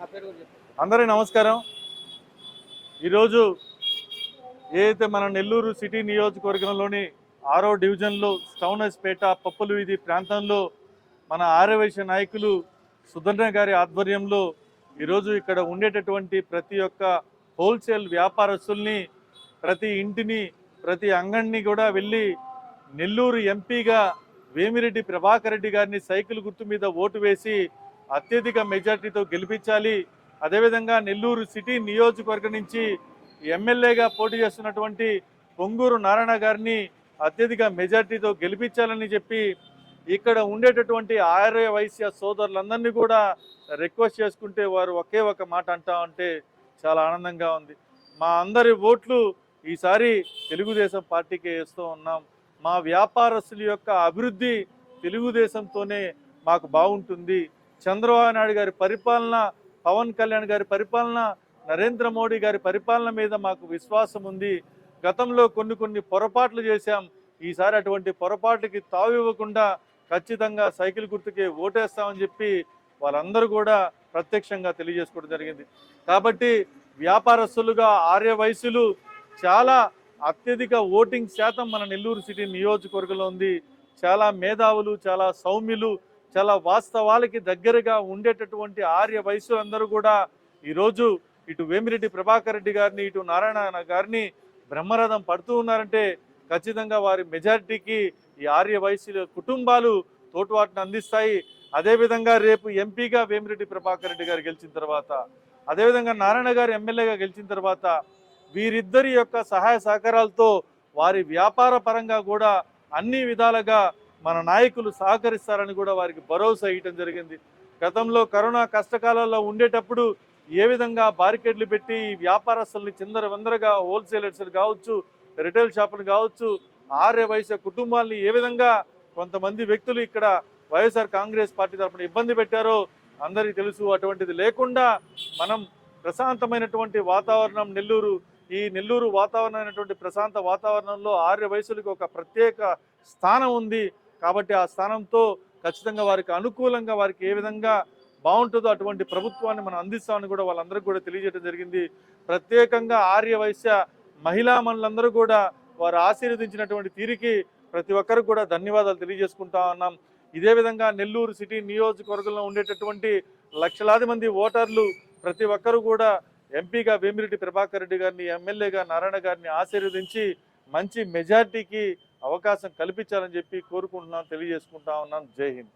అందరి నమస్కారం. ఈరోజు ఏదైతే మన నెల్లూరు సిటీ నియోజకవర్గంలోని ఆరో డివిజన్లో స్టౌనస్పేట పప్పులు వీధి ప్రాంతంలో మన ఆర్యవైశ్య నాయకులు సుధర్ణ గారి ఆధ్వర్యంలో ఈరోజు ఇక్కడ ఉండేటటువంటి ప్రతి ఒక్క హోల్సేల్ వ్యాపారస్తుల్ని ప్రతి ఇంటిని ప్రతి అంగడిని కూడా వెళ్ళి నెల్లూరు ఎంపీగా వేమిరెడ్డి ప్రభాకర్ రెడ్డి గారిని సైకిల్ గుర్తు మీద ఓటు వేసి అత్యధిక మెజార్టీతో గెలిపించాలి. అదేవిధంగా నెల్లూరు సిటీ నియోజకవర్గం నుంచి ఎమ్మెల్యేగా పోటీ చేస్తున్నటువంటి పొంగూరు నారాయణ గారిని అత్యధిక మెజార్టీతో గెలిపించాలని చెప్పి ఇక్కడ ఉండేటటువంటి ఆర్య వైశ్య సోదరులందరినీ కూడా రిక్వెస్ట్ చేసుకుంటే వారు ఒకే ఒక మాట అంటా ఉంటే చాలా ఆనందంగా ఉంది. మా అందరి ఓట్లు ఈసారి తెలుగుదేశం పార్టీకే వేస్తూ ఉన్నాం. మా వ్యాపారస్తుల యొక్క అభివృద్ధి తెలుగుదేశంతోనే మాకు బాగుంటుంది. చంద్రబాబు నాయుడు గారి పరిపాలన పవన్ కళ్యాణ్ గారి పరిపాలన నరేంద్ర మోడీ గారి పరిపాలన మీద మాకు విశ్వాసం ఉంది. గతంలో కొన్ని కొన్ని పొరపాట్లు చేశాం. ఈసారి అటువంటి పొరపాట్లకి తావివ్వకుండా ఖచ్చితంగా సైకిల్ గుర్తుకే ఓటేస్తామని చెప్పి వాళ్ళందరూ కూడా ప్రత్యక్షంగా తెలియజేసుకోవడం జరిగింది. కాబట్టి వ్యాపారస్తులుగా ఆర్యవయసులు చాలా అత్యధిక ఓటింగ్ శాతం మన నెల్లూరు సిటీ నియోజకవర్గంలో ఉంది. చాలా మేధావులు చాలా సౌమ్యులు చాలా వాస్తవాలకి దగ్గరగా ఉండేటటువంటి ఆర్య వయసులందరూ కూడా ఈరోజు ఇటు వేమిరెడ్డి ప్రభాకర్ రెడ్డి గారిని ఇటు నారాయణ గారిని బ్రహ్మరథం పడుతూ ఉన్నారంటే ఖచ్చితంగా వారి మెజారిటీకి ఈ ఆర్య వయసుల కుటుంబాలు తోడ్పాటును అందిస్తాయి. అదేవిధంగా రేపు ఎంపీగా వేమిరెడ్డి ప్రభాకర్ రెడ్డి గారు గెలిచిన తర్వాత అదేవిధంగా నారాయణ గారు ఎమ్మెల్యేగా గెలిచిన తర్వాత వీరిద్దరి యొక్క సహాయ సహకారాలతో వారి వ్యాపార పరంగా కూడా అన్ని విధాలుగా మన నాయకులు సహకరిస్తారని కూడా వారికి భరోసా ఇవ్వటం జరిగింది. గతంలో కరోనా కష్టకాలంలో ఉండేటప్పుడు ఏ విధంగా బారికేడ్లు పెట్టి ఈ వ్యాపారస్తుల్ని చిందర వందరగా హోల్సేలర్స్లు కావచ్చు రిటైల్ షాపులు కావచ్చు ఆర్య వయసు కుటుంబాల్ని ఏ విధంగా కొంతమంది వ్యక్తులు ఇక్కడ వైఎస్ఆర్ కాంగ్రెస్ పార్టీ తరఫున ఇబ్బంది పెట్టారో అందరికీ తెలుసు. అటువంటిది లేకుండా మనం ప్రశాంతమైనటువంటి వాతావరణం నెల్లూరు ఈ నెల్లూరు వాతావరణమైనటువంటి ప్రశాంత వాతావరణంలో ఆర్య వయసులకు ఒక ప్రత్యేక స్థానం ఉంది. కాబట్టి ఆ స్థానంతో ఖచ్చితంగా వారికి అనుకూలంగా వారికి ఏ విధంగా బాగుంటుందో అటువంటి ప్రభుత్వాన్ని మనం అందిస్తామని కూడా వాళ్ళందరికీ కూడా తెలియజేయడం జరిగింది. ప్రత్యేకంగా ఆర్య వైశ్య మహిళా మనులందరూ కూడా వారు ఆశీర్వదించినటువంటి తీరికి ప్రతి ఒక్కరికి కూడా ధన్యవాదాలు తెలియజేసుకుంటా ఉన్నాం. ఇదే విధంగా నెల్లూరు సిటీ నియోజకవర్గంలో ఉండేటటువంటి లక్షలాది మంది ఓటర్లు ప్రతి ఒక్కరు కూడా ఎంపీగా వేమిరెడ్డి ప్రభాకర్ రెడ్డి గారిని ఎమ్మెల్యేగా నారాయణ గారిని ఆశీర్వదించి మంచి మెజార్టీకి అవకాశం కల్పించాలని చెప్పి కోరుకుంటున్నాను తెలియజేసుకుంటా ఉన్నాం జై హింద్.